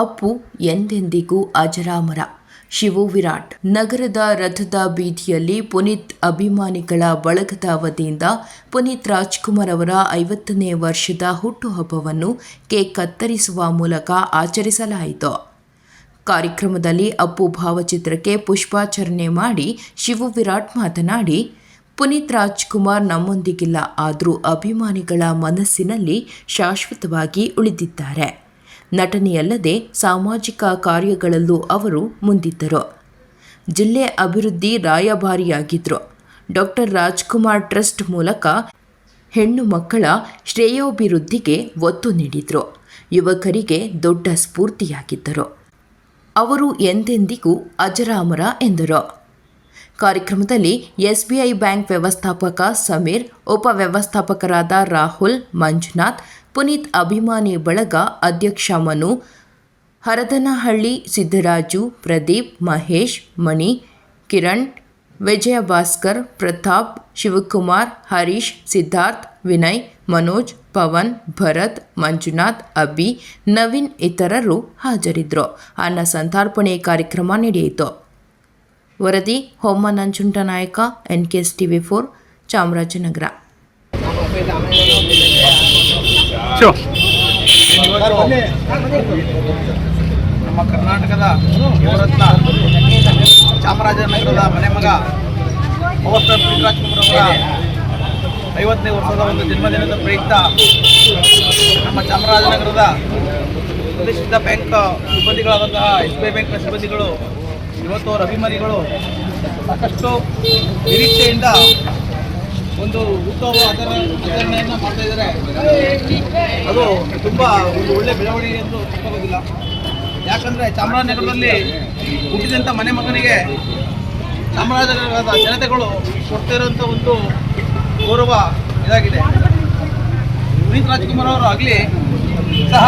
ಅಪ್ಪು ಎಂದೆಂದಿಗೂ ಅಜರಾಮರ. ಶಿವು ವಿರಾಟ್. ನಗರದ ರಥದ ಬೀದಿಯಲ್ಲಿ ಪುನೀತ್ ಅಭಿಮಾನಿಗಳ ಬಳಗದ ವತಿಯಿಂದ ಪುನೀತ್ ರಾಜ್ಕುಮಾರ್ ಅವರ ಐವತ್ತನೇ ವರ್ಷದ ಹುಟ್ಟುಹಬ್ಬವನ್ನು ಕೇಕ್ ಕತ್ತರಿಸುವ ಮೂಲಕ ಆಚರಿಸಲಾಯಿತು. ಕಾರ್ಯಕ್ರಮದಲ್ಲಿ ಅಪ್ಪು ಭಾವಚಿತ್ರಕ್ಕೆ ಪುಷ್ಪಾಚರಣೆ ಮಾಡಿ ಶಿವು ವಿರಾಟ್ ಮಾತನಾಡಿ, ಪುನೀತ್ ರಾಜ್ಕುಮಾರ್ ನಮ್ಮೊಂದಿಗಿಲ್ಲ, ಆದರೂ ಅಭಿಮಾನಿಗಳ ಮನಸ್ಸಿನಲ್ಲಿ ಶಾಶ್ವತವಾಗಿ ಉಳಿದಿದ್ದಾರೆ. ನಟನೆಯಲ್ಲದೆ ಸಾಮಾಜಿಕ ಕಾರ್ಯಗಳಲ್ಲೂ ಅವರು ಮುಂದಿದ್ದರು. ಜಿಲ್ಲೆ ಅಭಿವೃದ್ಧಿ ರಾಯಭಾರಿಯಾಗಿದ್ದರು ಡಾಕ್ಟರ್ ರಾಜ್ಕುಮಾರ್ ಟ್ರಸ್ಟ್ ಮೂಲಕ ಹೆಣ್ಣು ಮಕ್ಕಳ ಶ್ರೇಯೋಭಿವೃದ್ಧಿಗೆ ಒತ್ತು ನೀಡಿದರು. ಯುವಕರಿಗೆ ದೊಡ್ಡ ಸ್ಫೂರ್ತಿಯಾಗಿದ್ದರು. ಅವರು ಎಂದೆಂದಿಗೂ ಅಜರಾಮರ ಎಂದರು. ಕಾರ್ಯಕ್ರಮದಲ್ಲಿ ಎಸ್ಬಿಐ ಬ್ಯಾಂಕ್ ವ್ಯವಸ್ಥಾಪಕ ಸಮೀರ್ ಉಪವ್ಯವಸ್ಥಾಪಕರಾದ ರಾಹುಲ್, ಮಂಜುನಾಥ್ ಪುನೀತ್ ಅಭಿಮಾನಿ ಬಳಗ ಅಧ್ಯಕ್ಷ ಮನು ಹರದನಹಳ್ಳಿ, ಸಿದ್ದರಾಜು, ಪ್ರದೀಪ್, ಮಹೇಶ್, ಮಣಿ, ಕಿರಣ್ ವಿಜಯ ಭಾಸ್ಕರ್ ಪ್ರತಾಪ್, ಶಿವಕುಮಾರ್, ಹರೀಶ್, ಸಿದ್ಧಾರ್ಥ್, ವಿನಯ್, ಮನೋಜ್, ಪವನ್, ಭರತ್, ಮಂಜುನಾಥ್, ಅಭಿ, ನವೀನ್ ಇತರರು ಹಾಜರಿದ್ದರು. ಅನ್ನ ಸಂತಾರ್ಪಣೆ ಕಾರ್ಯಕ್ರಮ ನಡೆಯಿತು. ವರದಿ, ಹೋಮ Nanjundanayaka N K S TV four Chamarajanagar. Show ನಮ್ಮ ಕರ್ನಾಟಕದ ಯುವರತ್ನ ಚಾಮರಾಜನಗರದ ಮನೆ ಮಗ ಪವರ್ ಸ್ಟಾರ್ ಅವರ ಐವತ್ತನೇ ವರ್ಷದ ಒಂದು ಜನ್ಮದಿನದ ಪ್ರಯುಕ್ತ ನಮ್ಮ ಚಾಮರಾಜನಗರದ ಪ್ರತಿಷ್ಠಿತ ಬ್ಯಾಂಕ್ ಸಿಬ್ಬಂದಿಗಳಾದಂತಹ ಎಸ್ ಬಿ ಐ ಬ್ಯಾಂಕ್ನ ಸಿಬ್ಬಂದಿಗಳು ಇವತ್ತು ಅವರ ಅಭಿಮಾನಿಗಳು ಸಾಕಷ್ಟು ನಿರೀಕ್ಷೆಯಿಂದ ಒಂದು ಉತ್ಸವ ಆಚರ ಆಚರಣೆಯನ್ನು ಮಾಡ್ತಾ ಇದ್ದಾರೆ ಅದು ತುಂಬ ಒಂದು ಒಳ್ಳೆ ಬೆಳವಣಿಗೆ ಎಂದು ತಪ್ಪಾಗೋದಿಲ್ಲ ಯಾಕಂದರೆ ಚಾಮರಾಜನಗರದಲ್ಲಿ ಹುಟ್ಟಿದಂಥ ಮನೆ ಮಗನಿಗೆ ಚಾಮರಾಜನಗರದ ಜನತೆಗಳು ಕೊಡ್ತಿರೋಂಥ ಒಂದು ಗೌರವ ಇದಾಗಿದೆ. ಪುನೀತ್ ರಾಜ್ಕುಮಾರ್ ಅವರು ಆಗಲಿ ಸಹ